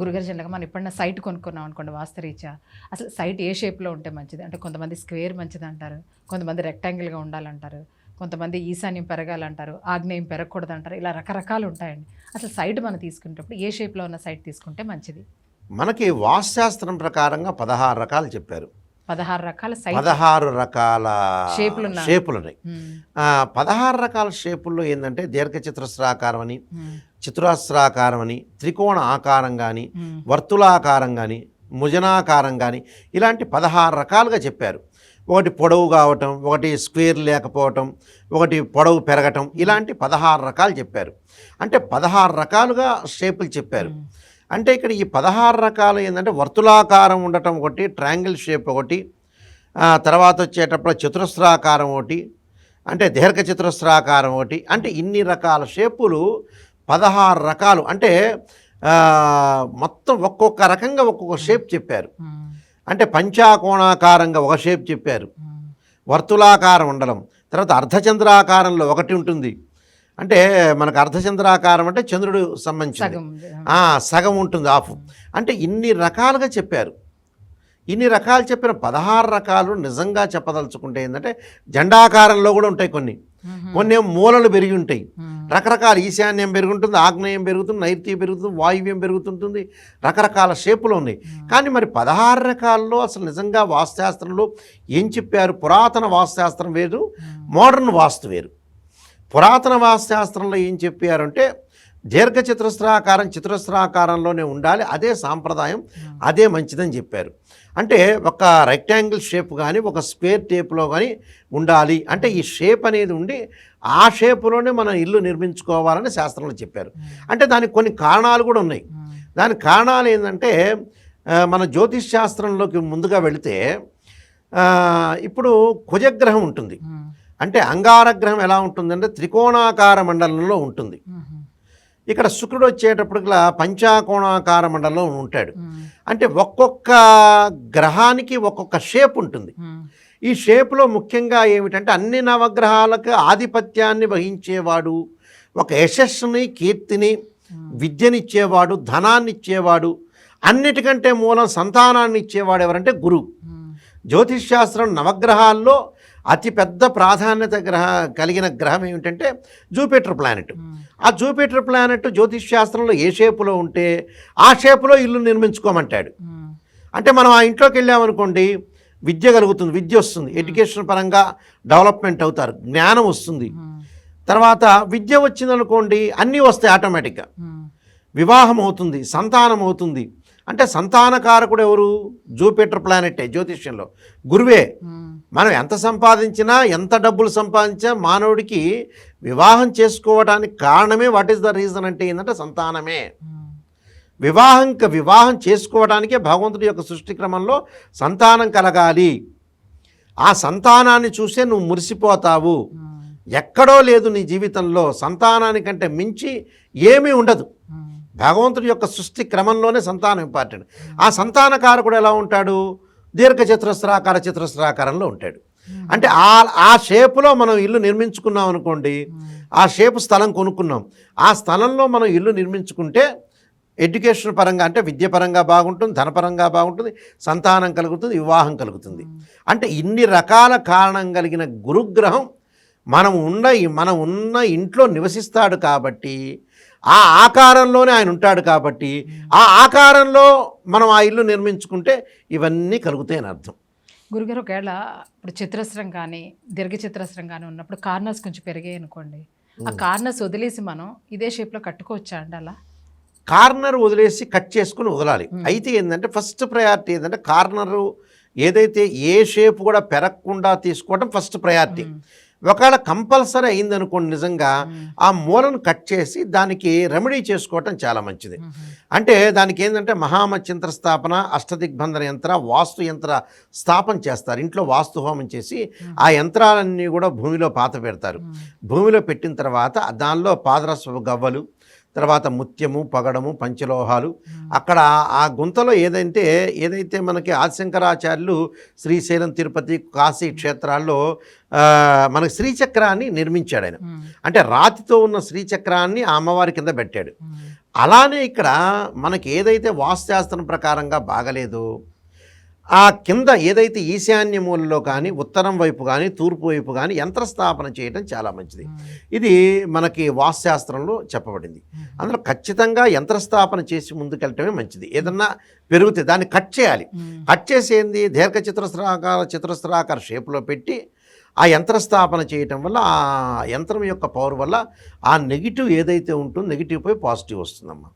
గురుగారు జనరల్గా మనం ఎప్పుడైనా సైట్ కొనుక్కున్నాం అనుకోండి వాస్తరీత్యా. అసలు సైట్ ఏ షేప్లో ఉంటే మంచిది? అంటే కొంతమంది స్క్వేర్ మంచిది అంటారు కొంతమంది రెక్టాంగిల్గా ఉండాలంటారు కొంతమంది ఈశాన్యం పెరగాలంటారు ఆగ్నేయం పెరగకూడదు అంటారు ఇలా రకరకాలు ఉంటాయండి. అసలు సైట్ మనం తీసుకునేటప్పుడు ఏ షేప్లో ఉన్న సైట్ తీసుకుంటే మంచిది? మనకి వాస్తుశాస్త్రం ప్రకారంగా పదహారు రకాలు చెప్పారు. పదహారు రకాల పదహారు రకాల షేపులున్న- షేపులు ఉన్నాయి ఆ, పదహారు రకాల షేపుల్లో ఏంటంటే దీర్ఘచతురస్రాకారం అని చతురస్రాకారం అని త్రికోణ ఆకారం కానీ వర్తులాకారం కానీ ముజనాకారం కానీ ఇలాంటి పదహారు రకాలుగా చెప్పారు. ఒకటి పొడవు కావటం ఒకటి స్క్వేర్ లేకపోవటం ఒకటి పొడవు పెరగటం ఇలాంటి పదహారు రకాలు చెప్పారు. అంటే పదహారు రకాలుగా షేపులు చెప్పారు. అంటే ఇక్కడ ఈ పదహారు రకాలు ఏంటంటే వర్తులాకారం ఉండటం ఒకటి ట్రయాంగిల్ షేప్ ఒకటి తర్వాత వచ్చేటప్పుడు చతురస్రాకారం ఒకటి అంటే దీర్ఘ చతురస్రాకారం ఒకటి అంటే ఇన్ని రకాల షేపులు పదహారు రకాలు. అంటే మొత్తం ఒక్కొక్క రకంగా ఒక్కొక్క షేప్ చెప్పారు. అంటే పంచాకోణాకారంగా ఒక షేప్ చెప్పారు. వర్తులాకారం ఉండడం. తర్వాత అర్ధచంద్రాకారంలో ఒకటి ఉంటుంది. అంటే మనకు అర్ధచంద్రాకారం అంటే చంద్రుడు సంబంధించింది. సగం ఉంటుంది ఆఫ్. అంటే ఇన్ని రకాలుగా చెప్పారు. ఇన్ని రకాలు చెప్పిన పదహారు రకాలు నిజంగా చెప్పదలుచుకుంటే ఏంటంటే జెండాకారంలో కూడా ఉంటాయి కొన్ని. కొన్ని మూలలు పెరిగి ఉంటాయి. రకరకాల ఈశాన్యం పెరుగుంటుంది ఆగ్నేయం పెరుగుతుంది నైరుతి పెరుగుతుంది వాయువ్యం పెరుగుతుంటుంది రకరకాల షేపులు ఉన్నాయి. కానీ మరి పదహారు రకాల్లో అసలు నిజంగా వాస్తుశాస్త్రంలో ఏం చెప్పారు? పురాతన వాస్తుశాస్త్రం వేరు మోడర్న్ వాస్తు వేరు. పురాతన వాస్తుశాస్త్రంలో ఏం చెప్పారంటే దీర్ఘ చతురస్రాకారం చతురస్రాకారంలోనే ఉండాలి అదే సాంప్రదాయం అదే మంచిదని చెప్పారు. అంటే ఒక రెక్టాంగిల్ షేప్ కానీ ఒక స్క్వేర్ టేప్లో కానీ ఉండాలి. అంటే ఈ షేప్ అనేది ఉండి ఆ షేపులోనే మనం ఇల్లు నిర్మించుకోవాలని శాస్త్రంలో చెప్పారు. అంటే దానికి కొన్ని కారణాలు కూడా ఉన్నాయి. దానికి కారణాలు ఏంటంటే మన జ్యోతిష్ శాస్త్రంలోకి ముందుగా వెళితే ఇప్పుడు కుజగ్రహం ఉంటుంది. అంటే అంగారగ్రహం ఎలా ఉంటుందంటే త్రికోణాకార మండలంలో ఉంటుంది. ఇక్కడ శుక్రుడు వచ్చేటప్పటికి పంచాకోణాకార మండలంలో ఉంటాడు. అంటే ఒక్కొక్క గ్రహానికి ఒక్కొక్క షేప్ ఉంటుంది. ఈ షేప్లో ముఖ్యంగా ఏమిటంటే అన్ని నవగ్రహాలకు ఆధిపత్యాన్ని వహించేవాడు ఒక యశస్సుని కీర్తిని విద్యనిచ్చేవాడు ధనాన్ని ఇచ్చేవాడు అన్నిటికంటే మూలం సంతానాన్ని ఇచ్చేవాడు ఎవరంటే గురువు. జ్యోతిష్ శాస్త్రం నవగ్రహాల్లో అతిపెద్ద ప్రాధాన్యత గ్రహ కలిగిన గ్రహం ఏమిటంటే జూపిటర్ ప్లానెట్. ఆ జూపిటర్ ప్లానెట్ జ్యోతిష్ శాస్త్రంలో ఏ షేపులో ఉంటే ఆ షేపులో ఇల్లు నిర్మించుకోమంటాడు. అంటే మనం ఆ ఇంట్లోకి వెళ్ళామనుకోండి విద్య కలుగుతుంది విద్య వస్తుంది. ఎడ్యుకేషన్ పరంగా డెవలప్మెంట్ అవుతారు జ్ఞానం వస్తుంది. తర్వాత విద్య వచ్చిందనుకోండి అన్నీ వస్తాయి ఆటోమేటిక్గా. వివాహం అవుతుంది సంతానం అవుతుంది. అంటే సంతానకారకుడు ఎవరు? జూపిటర్ ప్లానెటే జ్యోతిష్యంలో. గురువే. మనం ఎంత సంపాదించినా ఎంత డబ్బులు సంపాదించినా మానవుడికి వివాహం చేసుకోవడానికి కారణమే వాట్ ఈస్ ద రీజన్ అంటే ఏంటంటే సంతానమే. వివాహం వివాహం చేసుకోవడానికే భగవంతుడి యొక్క సృష్టి క్రమంలో సంతానం కలగాలి. ఆ సంతానాన్ని చూసే నువ్వు మురిసిపోతావు. ఎక్కడో లేదు నీ జీవితంలో సంతానానికంటే మించి ఏమీ ఉండదు. భగవంతుడి యొక్క సృష్టి క్రమంలోనే సంతానం ఇంపార్టెంట్. ఆ సంతానకారకుడు ఎలా ఉంటాడు? దీర్ఘ చతురస్రాకార చతురస్రాకారంలో ఉంటాడు. అంటే ఆ ఆ షేపులో మనం ఇల్లు నిర్మించుకున్నాం అనుకోండి ఆ షేపు స్థలం కొనుక్కున్నాం. ఆ స్థలంలో మనం ఇల్లు నిర్మించుకుంటే ఎడ్యుకేషన్ పరంగా అంటే విద్య పరంగా బాగుంటుంది ధనపరంగా బాగుంటుంది సంతానం కలుగుతుంది వివాహం కలుగుతుంది. అంటే ఇన్ని రకాల కారణం కలిగిన గురుగ్రహం మనం ఉన్న మనం ఉన్న ఇంట్లో నివసిస్తాడు కాబట్టి ఆ ఆకారంలోనే ఆయన ఉంటాడు కాబట్టి ఆ ఆకారంలో మనం ఆ ఇల్లు నిర్మించుకుంటే ఇవన్నీ కలుగుతాయని అర్థం. గురుగారు ఒకవేళ ఇప్పుడు చతురస్రం కానీ దీర్ఘ చతురస్రం కానీ ఉన్నప్పుడు కార్నర్స్ కొంచెం పెరిగాయి అనుకోండి ఆ కార్నర్స్ వదిలేసి మనం ఇదే షేప్లో కట్టుకోవచ్చా అండి అలా? కార్నర్ వదిలేసి కట్ చేసుకుని వదలాలి. అయితే ఏంటంటే ఫస్ట్ ప్రయారిటీ ఏంటంటే కార్నరు ఏదైతే ఏ షేప్ కూడా పెరగకుండా తీసుకోవడం ఫస్ట్ ప్రయారిటీ. ఒకవేళ కంపల్సరీ అయిందనుకోండి నిజంగా ఆ మూలను కట్ చేసి దానికి రెమెడీ చేసుకోవటం చాలా మంచిది. అంటే దానికి ఏంటంటే మహామత్యంత్ర స్థాపన అష్టదిగ్బంధన యంత్ర వాస్తు యంత్ర స్థాపన చేస్తారు. ఇంట్లో వాస్తు హోమం చేసి ఆ యంత్రాలన్నీ కూడా భూమిలో పాత పెడతారు. భూమిలో పెట్టిన తర్వాత దానిలో పాదరసపు గవ్వలు తర్వాత ముత్యము పగడము పంచలోహాలు. అక్కడ ఆ గుంతలో ఏదైతే ఏదైతే మనకి ఆదిశంకరాచార్యులు శ్రీశైలం తిరుపతి కాశీ క్షేత్రాల్లో మనకి శ్రీచక్రాన్ని నిర్మించాడు ఆయన. అంటే రాతితో ఉన్న శ్రీచక్రాన్ని ఆ అమ్మవారి కింద పెట్టాడు. అలానే ఇక్కడ మనకి ఏదైతే వాస్తుశాస్త్రం ప్రకారంగా బాగలేదో ఆ కింద ఏదైతే ఈశాన్య మూలలో కానీ ఉత్తరం వైపు కానీ తూర్పు వైపు కానీ యంత్రస్థాపన చేయడం చాలా మంచిది. ఇది మనకి వాస్తుశాస్త్రంలో చెప్పబడింది. అందులో ఖచ్చితంగా యంత్రస్థాపన చేసి ముందుకెళ్ళటమే మంచిది. ఏదన్నా పెరిగితే దాన్ని కట్ చేయాలి. కట్ చేసి ఏంది దీర్ఘ చతురస్రాకార చతురస్రాకార షేప్లో పెట్టి ఆ యంత్రస్థాపన చేయటం వల్ల ఆ యంత్రం యొక్క పవర్ వల్ల ఆ నెగిటివ్ ఏదైతే ఉంటుందో నెగిటివ్ పోయి పాజిటివ్ వస్తుందమ్మా.